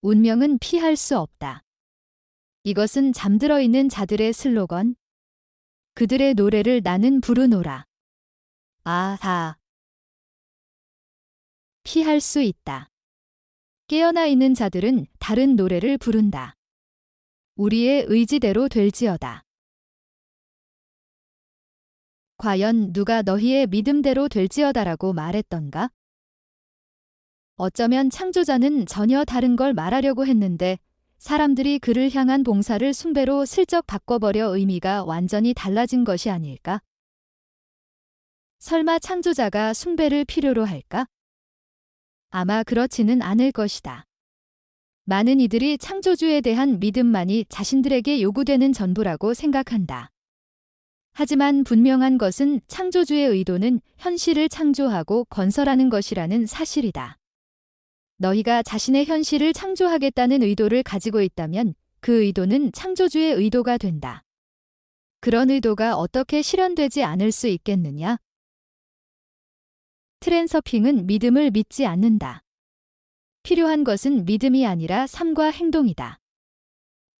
운명은 피할 수 없다. 이것은 잠들어 있는 자들의 슬로건. 그들의 노래를 나는 부르노라. 아, 다. 피할 수 있다. 깨어나 있는 자들은 다른 노래를 부른다. 우리의 의지대로 될지어다. 과연 누가 너희의 믿음대로 될지어다라고 말했던가? 어쩌면 창조자는 전혀 다른 걸 말하려고 했는데 사람들이 그를 향한 봉사를 숭배로 슬쩍 바꿔버려 의미가 완전히 달라진 것이 아닐까? 설마 창조자가 숭배를 필요로 할까? 아마 그렇지는 않을 것이다. 많은 이들이 창조주에 대한 믿음만이 자신들에게 요구되는 전부라고 생각한다. 하지만 분명한 것은 창조주의 의도는 현실을 창조하고 건설하는 것이라는 사실이다. 너희가 자신의 현실을 창조하겠다는 의도를 가지고 있다면 그 의도는 창조주의 의도가 된다. 그런 의도가 어떻게 실현되지 않을 수 있겠느냐? 트랜서핑은 믿음을 믿지 않는다. 필요한 것은 믿음이 아니라 삶과 행동이다.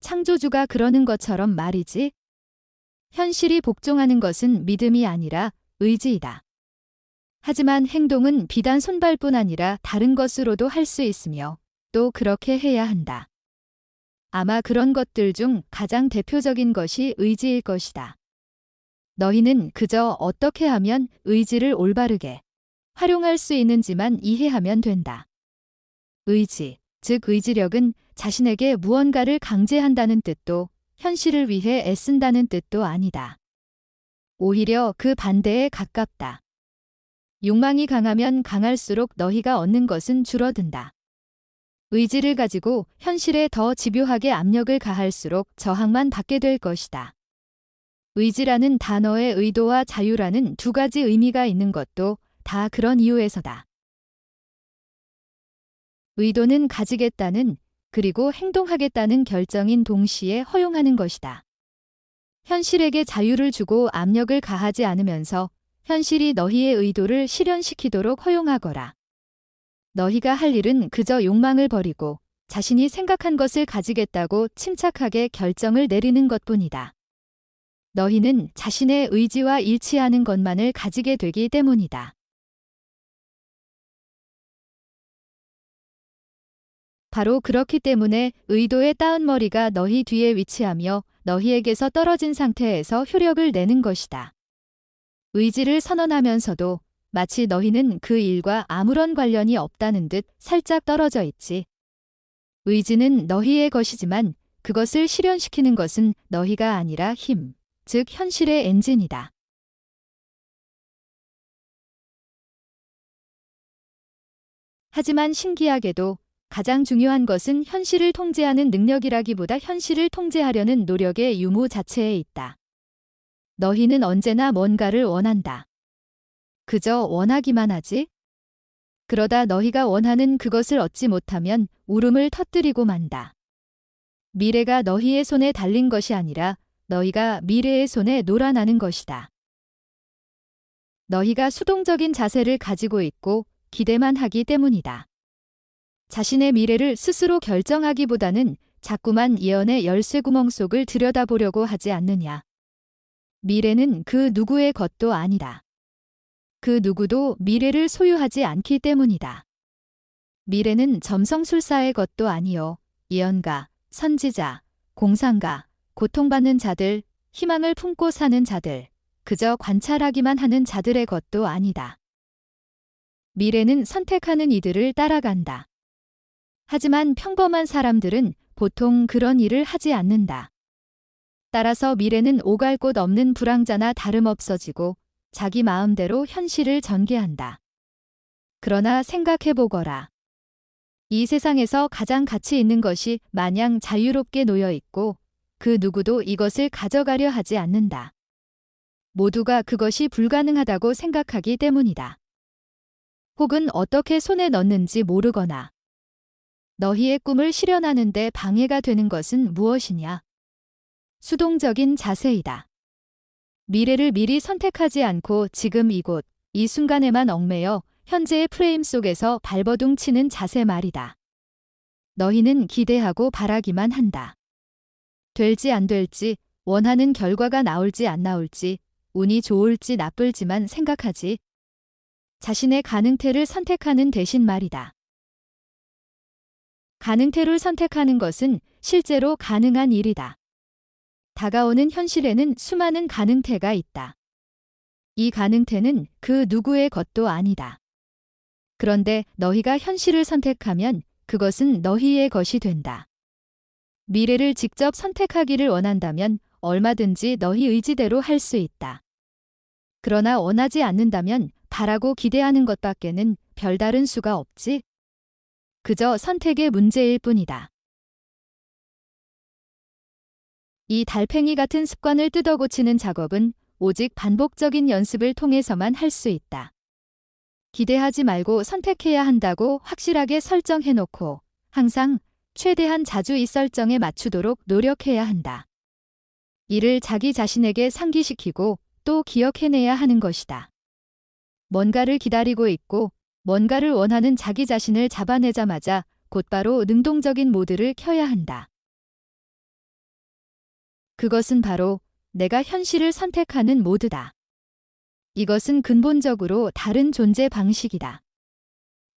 창조주가 그러는 것처럼 말이지. 현실이 복종하는 것은 믿음이 아니라 의지이다. 하지만 행동은 비단 손발뿐 아니라 다른 것으로도 할 수 있으며 또 그렇게 해야 한다. 아마 그런 것들 중 가장 대표적인 것이 의지일 것이다. 너희는 그저 어떻게 하면 의지를 올바르게 활용할 수 있는지만 이해하면 된다. 의지, 즉 의지력은 자신에게 무언가를 강제한다는 뜻도 현실을 위해 애쓴다는 뜻도 아니다. 오히려 그 반대에 가깝다. 욕망이 강하면 강할수록 너희가 얻는 것은 줄어든다. 의지를 가지고 현실에 더 집요하게 압력을 가할수록 저항만 받게 될 것이다. 의지라는 단어의 의도와 자유라는 두 가지 의미가 있는 것도 다 그런 이유에서다. 의도는 가지겠다는 그리고 행동하겠다는 결정인 동시에 허용하는 것이다. 현실에게 자유를 주고 압력을 가하지 않으면서 현실이 너희의 의도를 실현시키도록 허용하거라. 너희가 할 일은 그저 욕망을 버리고 자신이 생각한 것을 가지겠다고 침착하게 결정을 내리는 것뿐이다. 너희는 자신의 의지와 일치하는 것만을 가지게 되기 때문이다. 바로 그렇기 때문에 의도의 따은 머리가 너희 뒤에 위치하며 너희에게서 떨어진 상태에서 효력을 내는 것이다. 의지를 선언하면서도 마치 너희는 그 일과 아무런 관련이 없다는 듯 살짝 떨어져 있지. 의지는 너희의 것이지만 그것을 실현시키는 것은 너희가 아니라 힘, 즉 현실의 엔진이다. 하지만 신기하게도 가장 중요한 것은 현실을 통제하는 능력이라기보다 현실을 통제하려는 노력의 유무 자체에 있다. 너희는 언제나 뭔가를 원한다. 그저 원하기만 하지? 그러다 너희가 원하는 그것을 얻지 못하면 울음을 터뜨리고 만다. 미래가 너희의 손에 달린 것이 아니라 너희가 미래의 손에 놀아나는 것이다. 너희가 수동적인 자세를 가지고 있고 기대만 하기 때문이다. 자신의 미래를 스스로 결정하기보다는 자꾸만 예언의 열쇠구멍 속을 들여다보려고 하지 않느냐. 미래는 그 누구의 것도 아니다. 그 누구도 미래를 소유하지 않기 때문이다. 미래는 점성술사의 것도 아니요. 예언가, 선지자, 공상가, 고통받는 자들, 희망을 품고 사는 자들, 그저 관찰하기만 하는 자들의 것도 아니다. 미래는 선택하는 이들을 따라간다. 하지만 평범한 사람들은 보통 그런 일을 하지 않는다. 따라서 미래는 오갈 곳 없는 불황자나 다름없어지고 자기 마음대로 현실을 전개한다. 그러나 생각해보거라. 이 세상에서 가장 가치 있는 것이 마냥 자유롭게 놓여 있고 그 누구도 이것을 가져가려 하지 않는다. 모두가 그것이 불가능하다고 생각하기 때문이다. 혹은 어떻게 손에 넣는지 모르거나 너희의 꿈을 실현하는데 방해가 되는 것은 무엇이냐? 수동적인 자세이다. 미래를 미리 선택하지 않고 지금 이곳, 이 순간에만 얽매여 현재의 프레임 속에서 발버둥 치는 자세 말이다. 너희는 기대하고 바라기만 한다. 될지 안 될지, 원하는 결과가 나올지 안 나올지, 운이 좋을지 나쁠지만 생각하지. 자신의 가능태를 선택하는 대신 말이다. 가능태를 선택하는 것은 실제로 가능한 일이다. 다가오는 현실에는 수많은 가능태가 있다. 이 가능태는 그 누구의 것도 아니다. 그런데 너희가 현실을 선택하면 그것은 너희의 것이 된다. 미래를 직접 선택하기를 원한다면 얼마든지 너희 의지대로 할 수 있다. 그러나 원하지 않는다면 바라고 기대하는 것밖에는 별다른 수가 없지. 그저 선택의 문제일 뿐이다. 이 달팽이 같은 습관을 뜯어고치는 작업은 오직 반복적인 연습을 통해서만 할 수 있다. 기대하지 말고 선택해야 한다고 확실하게 설정해놓고 항상 최대한 자주 이 설정에 맞추도록 노력해야 한다. 이를 자기 자신에게 상기시키고 또 기억해내야 하는 것이다. 뭔가를 기다리고 있고 뭔가를 원하는 자기 자신을 잡아내자마자 곧바로 능동적인 모드를 켜야 한다. 그것은 바로 내가 현실을 선택하는 모드다. 이것은 근본적으로 다른 존재 방식이다.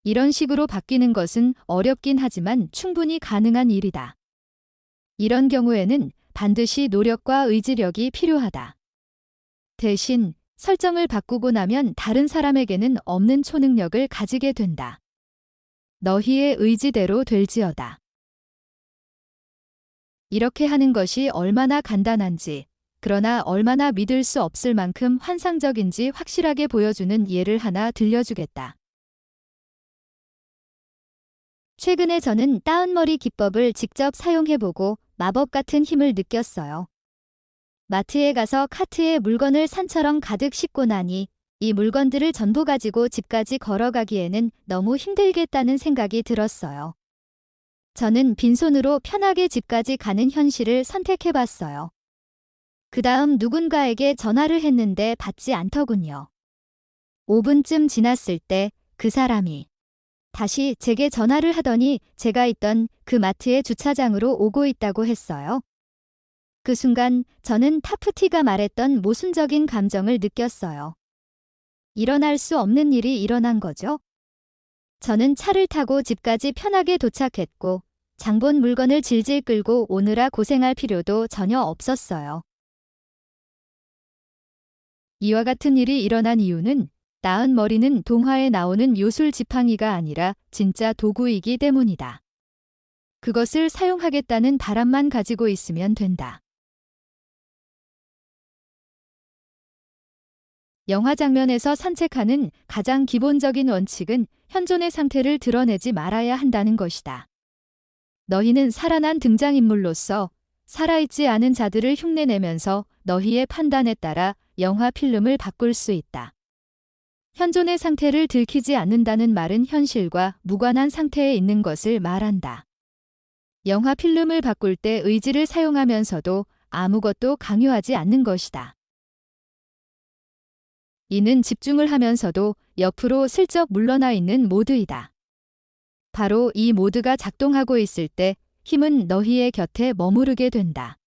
이런 식으로 바뀌는 것은 어렵긴 하지만 충분히 가능한 일이다. 이런 경우에는 반드시 노력과 의지력이 필요하다. 대신 설정을 바꾸고 나면 다른 사람에게는 없는 초능력을 가지게 된다. 너희의 의지대로 될지어다. 이렇게 하는 것이 얼마나 간단한지, 그러나 얼마나 믿을 수 없을 만큼 환상적인지 확실하게 보여주는 예를 하나 들려주겠다. 최근에 저는 따은머리 기법을 직접 사용해보고 마법 같은 힘을 느꼈어요. 마트에 가서 카트에 물건을 산처럼 가득 싣고 나니 이 물건들을 전부 가지고 집까지 걸어가기에는 너무 힘들겠다는 생각이 들었어요. 저는 빈손으로 편하게 집까지 가는 현실을 선택해봤어요. 그 다음 누군가에게 전화를 했는데 받지 않더군요. 5분쯤 지났을 때 그 사람이 다시 제게 전화를 하더니 제가 있던 그 마트의 주차장으로 오고 있다고 했어요. 그 순간 저는 타프티가 말했던 모순적인 감정을 느꼈어요. 일어날 수 없는 일이 일어난 거죠. 저는 차를 타고 집까지 편하게 도착했고 장본 물건을 질질 끌고 오느라 고생할 필요도 전혀 없었어요. 이와 같은 일이 일어난 이유는 나은 머리는 동화에 나오는 요술 지팡이가 아니라 진짜 도구이기 때문이다. 그것을 사용하겠다는 바람만 가지고 있으면 된다. 영화 장면에서 산책하는 가장 기본적인 원칙은 현존의 상태를 드러내지 말아야 한다는 것이다. 너희는 살아난 등장인물로서 살아있지 않은 자들을 흉내내면서 너희의 판단에 따라 영화 필름을 바꿀 수 있다. 현존의 상태를 들키지 않는다는 말은 현실과 무관한 상태에 있는 것을 말한다. 영화 필름을 바꿀 때 의지를 사용하면서도 아무것도 강요하지 않는 것이다. 이는 집중을 하면서도 옆으로 슬쩍 물러나 있는 모드이다. 바로 이 모드가 작동하고 있을 때 힘은 너희의 곁에 머무르게 된다.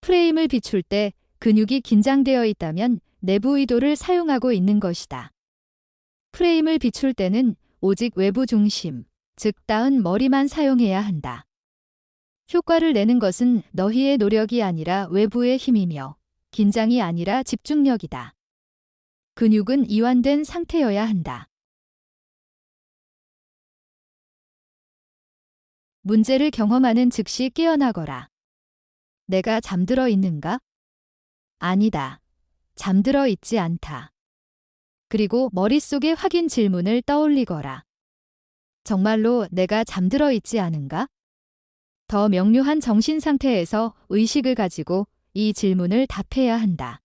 프레임을 비출 때 근육이 긴장되어 있다면 내부 의도를 사용하고 있는 것이다. 프레임을 비출 때는 오직 외부 중심, 즉 다운 머리만 사용해야 한다. 효과를 내는 것은 너희의 노력이 아니라 외부의 힘이며 긴장이 아니라 집중력이다. 근육은 이완된 상태여야 한다. 문제를 경험하는 즉시 깨어나거라. 내가 잠들어 있는가? 아니다. 잠들어 있지 않다. 그리고 머릿속에 확인 질문을 떠올리거라. 정말로 내가 잠들어 있지 않은가? 더 명료한 정신 상태에서 의식을 가지고 이 질문을 답해야 한다.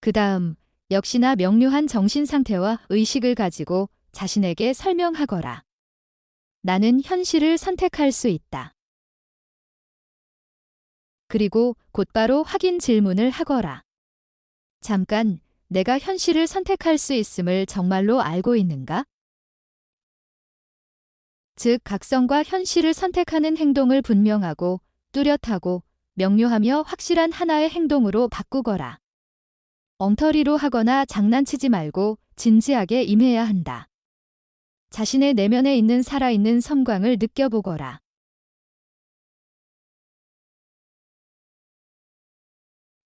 그 다음 역시나 명료한 정신 상태와 의식을 가지고 자신에게 설명하거라. 나는 현실을 선택할 수 있다. 그리고 곧바로 확인 질문을 하거라. 잠깐, 내가 현실을 선택할 수 있음을 정말로 알고 있는가? 즉 각성과 현실을 선택하는 행동을 분명하고 뚜렷하고 명료하며 확실한 하나의 행동으로 바꾸거라. 엉터리로 하거나 장난치지 말고 진지하게 임해야 한다. 자신의 내면에 있는 살아있는 섬광을 느껴보거라.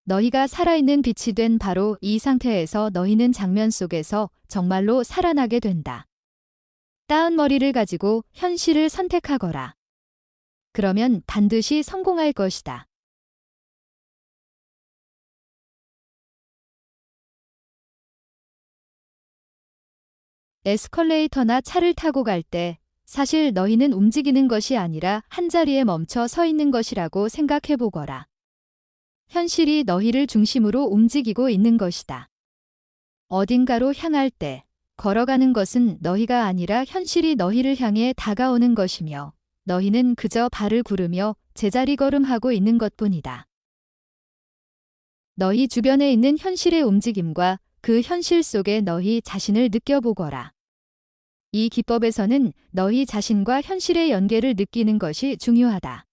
너희가 살아있는 빛이 된 바로 이 상태에서 너희는 장면 속에서 정말로 살아나게 된다. 따은 머리를 가지고 현실을 선택하거라. 그러면 반드시 성공할 것이다. 에스컬레이터나 차를 타고 갈 때 사실 너희는 움직이는 것이 아니라 한자리에 멈춰 서 있는 것이라고 생각해 보거라. 현실이 너희를 중심으로 움직이고 있는 것이다. 어딘가로 향할 때 걸어가는 것은 너희가 아니라 현실이 너희를 향해 다가오는 것이며 너희는 그저 발을 구르며 제자리 걸음하고 있는 것뿐이다. 너희 주변에 있는 현실의 움직임과 그 현실 속에 너희 자신을 느껴보거라. 이 기법에서는 너희 자신과 현실의 연계를 느끼는 것이 중요하다.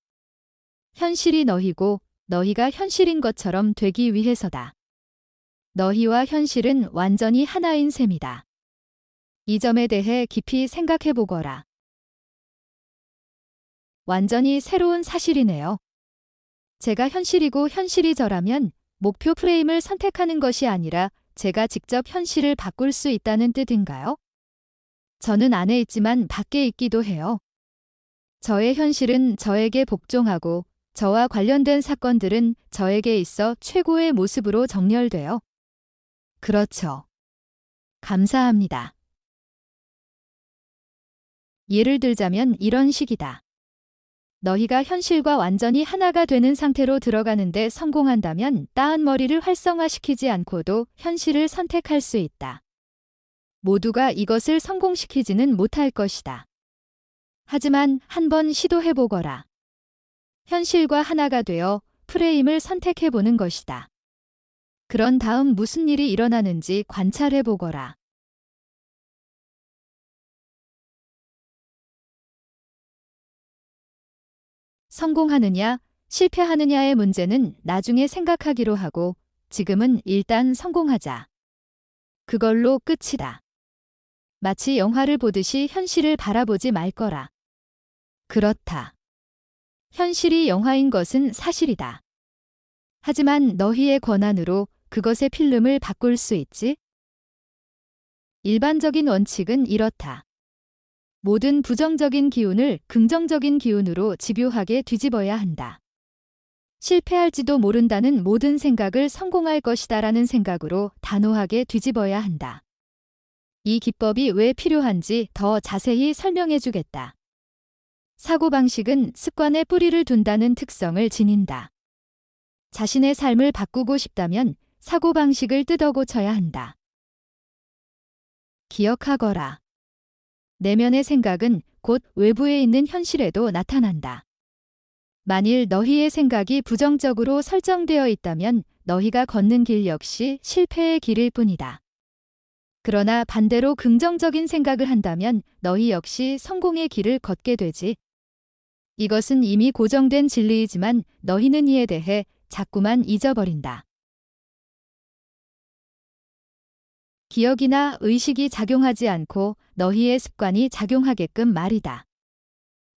현실이 너희고 너희가 현실인 것처럼 되기 위해서다. 너희와 현실은 완전히 하나인 셈이다. 이 점에 대해 깊이 생각해 보거라. 완전히 새로운 사실이네요. 제가 현실이고 현실이 저라면 목표 프레임을 선택하는 것이 아니라 제가 직접 현실을 바꿀 수 있다는 뜻인가요? 저는 안에 있지만 밖에 있기도 해요. 저의 현실은 저에게 복종하고 저와 관련된 사건들은 저에게 있어 최고의 모습으로 정렬돼요. 그렇죠. 감사합니다. 예를 들자면 이런 식이다. 너희가 현실과 완전히 하나가 되는 상태로 들어가는데 성공한다면 따은 머리를 활성화시키지 않고도 현실을 선택할 수 있다. 모두가 이것을 성공시키지는 못할 것이다. 하지만 한번 시도해보거라. 현실과 하나가 되어 프레임을 선택해보는 것이다. 그런 다음 무슨 일이 일어나는지 관찰해보거라. 성공하느냐, 실패하느냐의 문제는 나중에 생각하기로 하고 지금은 일단 성공하자. 그걸로 끝이다. 마치 영화를 보듯이 현실을 바라보지 말 거라. 그렇다. 현실이 영화인 것은 사실이다. 하지만 너희의 권한으로 그것의 필름을 바꿀 수 있지? 일반적인 원칙은 이렇다. 모든 부정적인 기운을 긍정적인 기운으로 집요하게 뒤집어야 한다. 실패할지도 모른다는 모든 생각을 성공할 것이다라는 생각으로 단호하게 뒤집어야 한다. 이 기법이 왜 필요한지 더 자세히 설명해 주겠다. 사고방식은 습관에 뿌리를 둔다는 특성을 지닌다. 자신의 삶을 바꾸고 싶다면 사고방식을 뜯어 고쳐야 한다. 기억하거라. 내면의 생각은 곧 외부에 있는 현실에도 나타난다. 만일 너희의 생각이 부정적으로 설정되어 있다면 너희가 걷는 길 역시 실패의 길일 뿐이다. 그러나 반대로 긍정적인 생각을 한다면 너희 역시 성공의 길을 걷게 되지. 이것은 이미 고정된 진리이지만 너희는 이에 대해 자꾸만 잊어버린다. 기억이나 의식이 작용하지 않고 너희의 습관이 작용하게끔 말이다.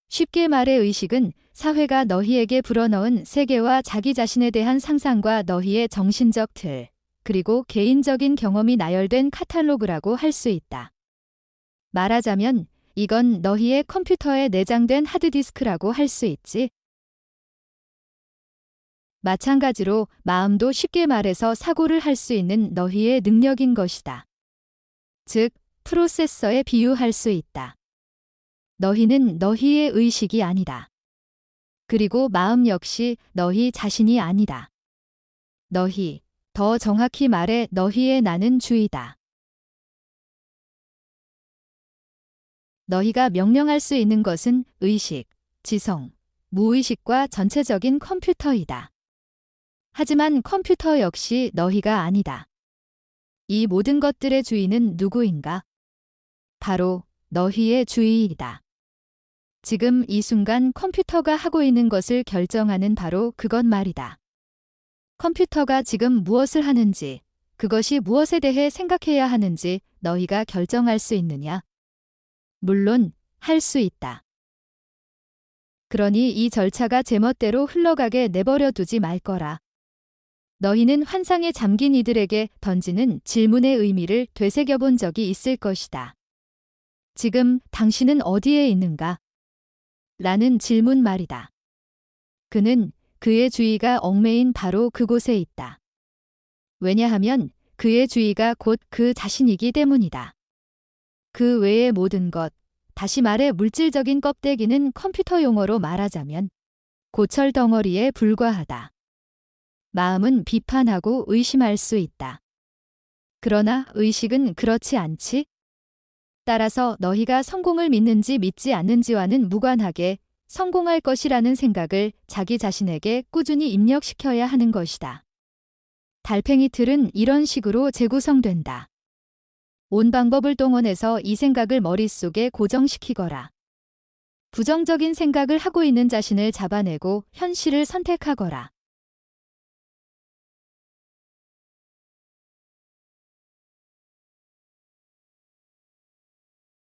쉽게 말해 의식은 사회가 너희에게 불어넣은 세계와 자기 자신에 대한 상상과 너희의 정신적 틀, 그리고 개인적인 경험이 나열된 카탈로그라고 할 수 있다. 말하자면 이건 너희의 컴퓨터에 내장된 하드디스크라고 할 수 있지. 마찬가지로 마음도 쉽게 말해서 사고를 할 수 있는 너희의 능력인 것이다. 즉, 프로세서에 비유할 수 있다. 너희는 너희의 의식이 아니다. 그리고 마음 역시 너희 자신이 아니다. 너희, 더 정확히 말해 너희의 나는 주이다. 너희가 명령할 수 있는 것은 의식, 지성, 무의식과 전체적인 컴퓨터이다. 하지만 컴퓨터 역시 너희가 아니다. 이 모든 것들의 주인은 누구인가? 바로 너희의 주인이다. 지금 이 순간 컴퓨터가 하고 있는 것을 결정하는 바로 그것 말이다. 컴퓨터가 지금 무엇을 하는지, 그것이 무엇에 대해 생각해야 하는지 너희가 결정할 수 있느냐? 물론, 할 수 있다. 그러니 이 절차가 제멋대로 흘러가게 내버려 두지 말 거라. 너희는 환상에 잠긴 이들에게 던지는 질문의 의미를 되새겨 본 적이 있을 것이다. 지금 당신은 어디에 있는가? 라는 질문 말이다. 그는 그의 주의가 얽매인 바로 그곳에 있다. 왜냐하면 그의 주의가 곧 그 자신이기 때문이다. 그 외의 모든 것, 다시 말해 물질적인 껍데기는 컴퓨터 용어로 말하자면 고철 덩어리에 불과하다. 마음은 비판하고 의심할 수 있다. 그러나 의식은 그렇지 않지? 따라서 너희가 성공을 믿는지 믿지 않는지와는 무관하게 성공할 것이라는 생각을 자기 자신에게 꾸준히 입력시켜야 하는 것이다. 달팽이 틀은 이런 식으로 재구성된다. 온 방법을 동원해서 이 생각을 머릿속에 고정시키거라. 부정적인 생각을 하고 있는 자신을 잡아내고 현실을 선택하거라.